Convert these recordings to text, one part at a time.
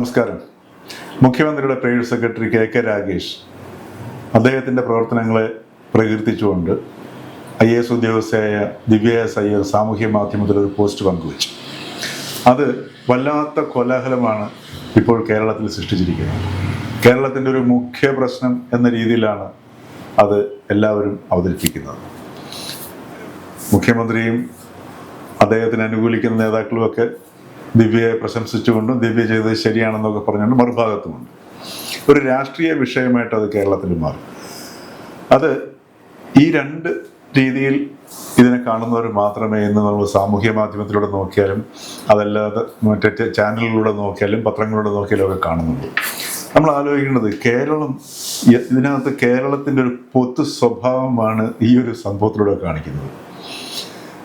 നമസ്കാരം. മുഖ്യമന്ത്രിയുടെ private secretary K K Ragesh അദ്ദേഹത്തിന്റെ പ്രവർത്തനങ്ങളെ പ്രകീർത്തിച്ചുകൊണ്ട് ഐ എ എസ് ഉദ്യോഗസ്ഥയായ ദിവ്യ എസ് അയ്യർ സാമൂഹ്യ മാധ്യമത്തിൽ ഒരു പോസ്റ്റ് പങ്കുവച്ചു. അത് വല്ലാത്ത കോലാഹലമാണ് ഇപ്പോൾ കേരളത്തിൽ സൃഷ്ടിച്ചിരിക്കുന്നത്. കേരളത്തിന്റെ ഒരു മുഖ്യ പ്രശ്നം എന്ന രീതിയിലാണ് അത് എല്ലാവരും അവതരിപ്പിക്കുന്നത്. മുഖ്യമന്ത്രിയും അദ്ദേഹത്തിന് അനുകൂലിക്കുന്ന നേതാക്കളുമൊക്കെ ദിവ്യയെ പ്രശംസിച്ചുകൊണ്ടും ദിവ്യ ചെയ്തത് ശരിയാണെന്നൊക്കെ പറഞ്ഞുകൊണ്ട് മറുഭാഗത്തുമുണ്ട്. ഒരു രാഷ്ട്രീയ വിഷയമായിട്ട് അത് കേരളത്തിൽ മാറി. അത് ഈ രണ്ട് രീതിയിൽ ഇതിനെ കാണുന്നവർ മാത്രമേ ഇന്ന് നമ്മൾ സാമൂഹ്യ മാധ്യമത്തിലൂടെ നോക്കിയാലും അതല്ലാതെ മറ്റേ ചാനലിലൂടെ നോക്കിയാലും പത്രങ്ങളിലൂടെ നോക്കിയാലും ഒക്കെ കാണുന്നുള്ളൂ നമ്മൾ ആലോചിക്കേണ്ടത് കേരളം ഇതിനകത്ത് കേരളത്തിന്റെ ഒരു പൊതു സ്വഭാവമാണ് ഈ ഒരു സംഭവത്തിലൂടെ കാണിക്കുന്നത്.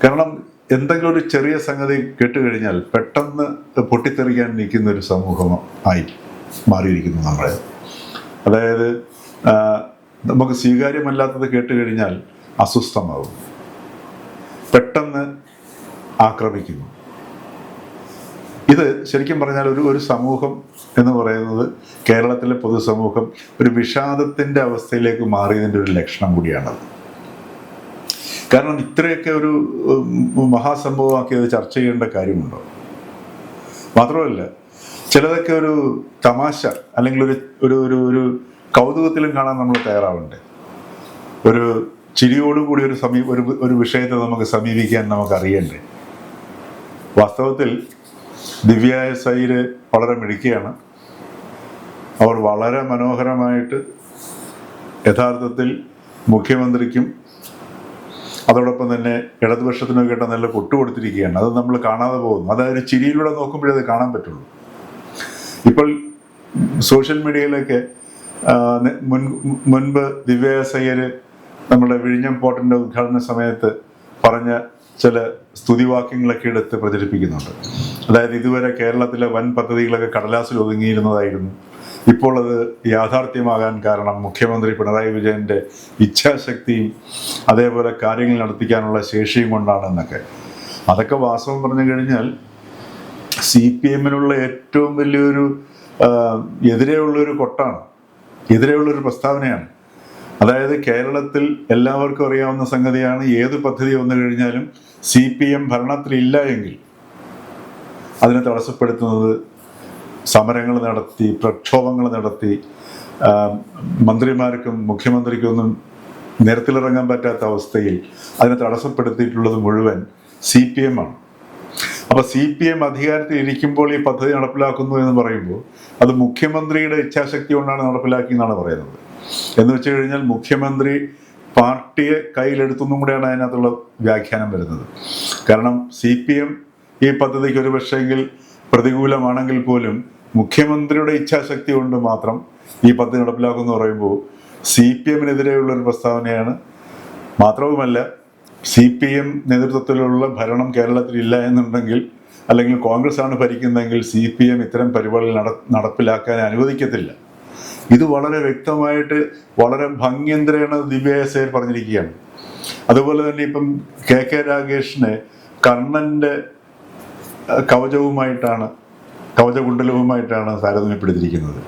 കാരണം എന്തെങ്കിലും ഒരു ചെറിയ സംഗതി കേട്ടുകഴിഞ്ഞാൽ പെട്ടെന്ന് പൊട്ടിത്തെറിക്കാൻ നിൽക്കുന്ന ഒരു സമൂഹം ആയി മാറിയിരിക്കുന്നു നമ്മളെ. അതായത് നമുക്ക് സ്വീകാര്യമല്ലാത്തത് കേട്ടുകഴിഞ്ഞാൽ അസ്വസ്ഥമാകും. പെട്ടെന്ന് ആക്രമിക്കുന്നു. ഇത് ശരിക്കും പറഞ്ഞാൽ ഒരു ഒരു സമൂഹം എന്ന് പറയുന്നത് കേരളത്തിലെ പൊതുസമൂഹം ഒരു വിഷാദത്തിന്റെ അവസ്ഥയിലേക്ക് മാറിയതിന്റെ ഒരു ലക്ഷണം കൂടിയാണത്. കാരണം ഇത്രയൊക്കെ ഒരു മഹാസംഭവമാക്കി അത് ചർച്ച ചെയ്യേണ്ട കാര്യമുണ്ടോ? മാത്രമല്ല ചിലതൊക്കെ ഒരു തമാശ അല്ലെങ്കിൽ ഒരു ഒരു ഒരു ഒരു കൗതുകത്തിലും കാണാൻ നമ്മൾ തയ്യാറാവണ്ടേ? ഒരു ചിരിയോടുകൂടി ഒരു സമീ ഒരു ഒരു വിഷയത്തെ നമുക്ക് സമീപിക്കാൻ നമുക്ക് അറിയണ്ടേ വാസ്തവത്തിൽ ദിവ്യായ സൈര് വളരെ മിടുക്കിയാണ്. അവർ വളരെ മനോഹരമായിട്ട് യഥാർത്ഥത്തിൽ മുഖ്യമന്ത്രിക്കും അതോടൊപ്പം തന്നെ ഇടതുപക്ഷത്തിനൊക്കെ കേട്ട നല്ല കൊട്ടു കൊടുത്തിരിക്കുകയാണ് അത് നമ്മൾ കാണാതെ പോകുന്നു. അതായത് ചിരിയിലൂടെ നോക്കുമ്പോഴേ അത് കാണാൻ പറ്റുള്ളൂ. ഇപ്പോൾ സോഷ്യൽ മീഡിയയിലൊക്കെ മുൻ മുൻപ് ദിവ്യ നമ്മുടെ വിഴിഞ്ഞം പോട്ടിന്റെ ഉദ്ഘാടന സമയത്ത് പറഞ്ഞ ചില സ്തുതിവാക്യങ്ങളൊക്കെ എടുത്ത് പ്രചരിപ്പിക്കുന്നുണ്ട്. അതായത് ഇതുവരെ കേരളത്തിലെ വൻ പദ്ധതികളൊക്കെ കടലാസിൽ ഒതുങ്ങിയിരുന്നതായിരുന്നു. ഇപ്പോൾ അത് യാഥാർത്ഥ്യമാകാൻ കാരണം മുഖ്യമന്ത്രി പിണറായി വിജയന്റെ ഇച്ഛാശക്തിയും അതേപോലെ കാര്യങ്ങൾ നടത്തിക്കാനുള്ള ശേഷിയും കൊണ്ടാണെന്നൊക്കെ. അതൊക്കെ വാസ്തവം പറഞ്ഞു കഴിഞ്ഞാൽ സി പി എമ്മിനുള്ള ഏറ്റവും വലിയൊരു എതിരെയുള്ള എതിരെയുള്ളൊരു കൊട്ടാണ്. എതിരെയുള്ളൊരു പ്രസ്താവനയാണ്. അതായത് കേരളത്തിൽ എല്ലാവർക്കും അറിയാവുന്ന സംഗതിയാണ് ഏത് പദ്ധതി വന്നു കഴിഞ്ഞാലും സി പി എം ഭരണത്തിലില്ല എങ്കിൽ അതിനെ തടസ്സപ്പെടുത്തുന്നത് സമരങ്ങൾ നടത്തി പ്രക്ഷോഭങ്ങൾ നടത്തി. മന്ത്രിമാർക്കും മുഖ്യമന്ത്രിക്കും ഒന്നും നിരത്തിലിറങ്ങാൻ പറ്റാത്ത അവസ്ഥയിൽ അതിനെ തടസ്സപ്പെടുത്തിയിട്ടുള്ളത് മുഴുവൻ സി പി എം ആണ്. അപ്പൊ സി പി എം അധികാരത്തിൽ ഇരിക്കുമ്പോൾ ഈ പദ്ധതി നടപ്പിലാക്കുന്നു എന്ന് പറയുമ്പോൾ അത് മുഖ്യമന്ത്രിയുടെ ഇച്ഛാശക്തി കൊണ്ടാണ് നടപ്പിലാക്കി എന്നാണ് പറയുന്നത്. എന്ന് വെച്ച് കഴിഞ്ഞാൽ മുഖ്യമന്ത്രി പാർട്ടിയെ കയ്യിലെടുത്തുന്നും കൂടെയാണ് അതിനകത്തുള്ള വ്യാഖ്യാനം വരുന്നത്. കാരണം സി പി എം ഈ പദ്ധതിക്ക് ഒരു പക്ഷേങ്കിൽ പ്രതികൂലമാണെങ്കിൽ പോലും മുഖ്യമന്ത്രിയുടെ ഇച്ഛാശക്തി കൊണ്ട് മാത്രം ഈ പദ്ധതി നടപ്പിലാക്കുമെന്ന് പറയുമ്പോൾ സി പി എമ്മിനെതിരെയുള്ള ഒരു പ്രസ്താവനയാണ്. മാത്രവുമല്ല സി പി എം നേതൃത്വത്തിലുള്ള ഭരണം കേരളത്തിൽ ഇല്ല എന്നുണ്ടെങ്കിൽ അല്ലെങ്കിൽ കോൺഗ്രസ് ആണ് ഭരിക്കുന്നതെങ്കിൽ സി പി എം ഇത്തരം പരിപാടികൾ നട നടപ്പിലാക്കാൻ അനുവദിക്കത്തില്ല. ഇത് വളരെ വ്യക്തമായിട്ട് വളരെ ഭംഗ്യന്തരേണ ദിവ്യ പറഞ്ഞിരിക്കുകയാണ്. അതുപോലെ തന്നെ ഇപ്പം കെ കെ രാഗേഷിനെ കർണന്റെ കവചവുമായിട്ടാണ് കവചകുണ്ടലവുമായിട്ടാണ് താരതമ്യപ്പെടുത്തിയിരിക്കുന്നത്.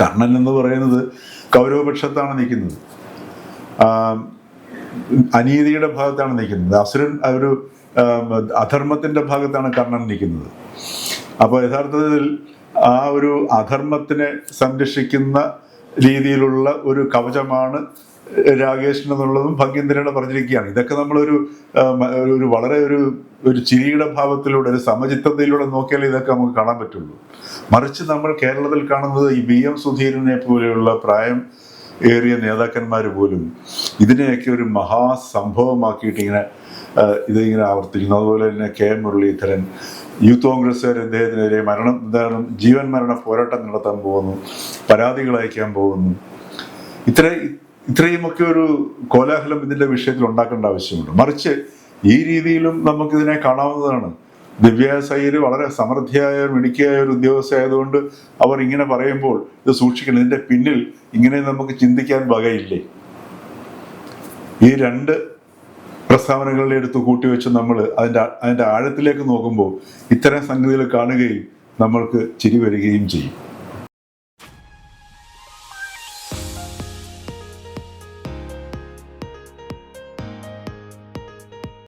കർണൻ എന്ന് പറയുന്നത് കൗരവപക്ഷത്താണ് നിൽക്കുന്നത്. അനീതിയുടെ ഭാഗത്താണ് നിൽക്കുന്നത്. അസുരൻ ഒരു അധർമ്മത്തിന്റെ ഭാഗത്താണ് കർണൻ നിൽക്കുന്നത്. അപ്പോൾ യഥാർത്ഥത്തിൽ ആ ഒരു അധർമ്മത്തിനെ സംരക്ഷിക്കുന്ന രീതിയിലുള്ള ഒരു കവചമാണ് രാകേഷൻ എന്നുള്ളതും ഭംഗ്യന്തിരയുടെ പറഞ്ഞിരിക്കുകയാണ്. ഇതൊക്കെ നമ്മളൊരു ഒരു വളരെ ഒരു ഒരു ചിരിയുടെ ഭാവത്തിലൂടെ ഒരു സമചിത്തതയിലൂടെ നോക്കിയാൽ ഇതൊക്കെ നമുക്ക് കാണാൻ പറ്റുള്ളൂ. മറിച്ച് നമ്മൾ കേരളത്തിൽ കാണുന്നത് ഈ ബി എം സുധീരനെ പോലെയുള്ള പ്രായം ഏറിയ നേതാക്കന്മാർ പോലും ഇതിനെയൊക്കെ ഒരു മഹാസംഭവമാക്കിയിട്ട് ഇങ്ങനെ ഇതിങ്ങനെ ആവർത്തിക്കുന്നു. അതുപോലെ തന്നെ കെ എൻ മുരളീധരൻ യൂത്ത് കോൺഗ്രസ്സുകാർ അദ്ദേഹത്തിനെതിരെ മരണം എന്താണ് ജീവൻ മരണ പോരാട്ടം നടത്താൻ പോകുന്നു പരാതികൾ അയക്കാൻ പോകുന്നു. ഇത്ര ഇത്രയുമൊക്കെ ഒരു കോലാഹലം ഇതിന്റെ വിഷയത്തിൽ ഉണ്ടാക്കേണ്ട ആവശ്യമുണ്ട്. മറിച്ച് ഈ രീതിയിലും നമുക്കിതിനെ കാണാവുന്നതാണ്. ദിവ്യ വളരെ സമൃദ്ധിയായ മിടുക്കിയായ ഒരു ഉദ്യോഗസ്ഥയായതുകൊണ്ട് അവർ ഇങ്ങനെ പറയുമ്പോൾ ഇത് സൂക്ഷിക്കണം. ഇതിന്റെ പിന്നിൽ ഇങ്ങനെ നമുക്ക് ചിന്തിക്കാൻ വകയില്ലേ? ഈ രണ്ട് പ്രസ്താവനകളെ എടുത്ത് കൂട്ടിവെച്ച് നമ്മൾ അതിന്റെ അതിന്റെ ആഴത്തിലേക്ക് നോക്കുമ്പോൾ ഇത്തരം സംഗതികൾ കാണുകയും നമ്മൾക്ക് ചിരി വരികയും ചെയ്യും.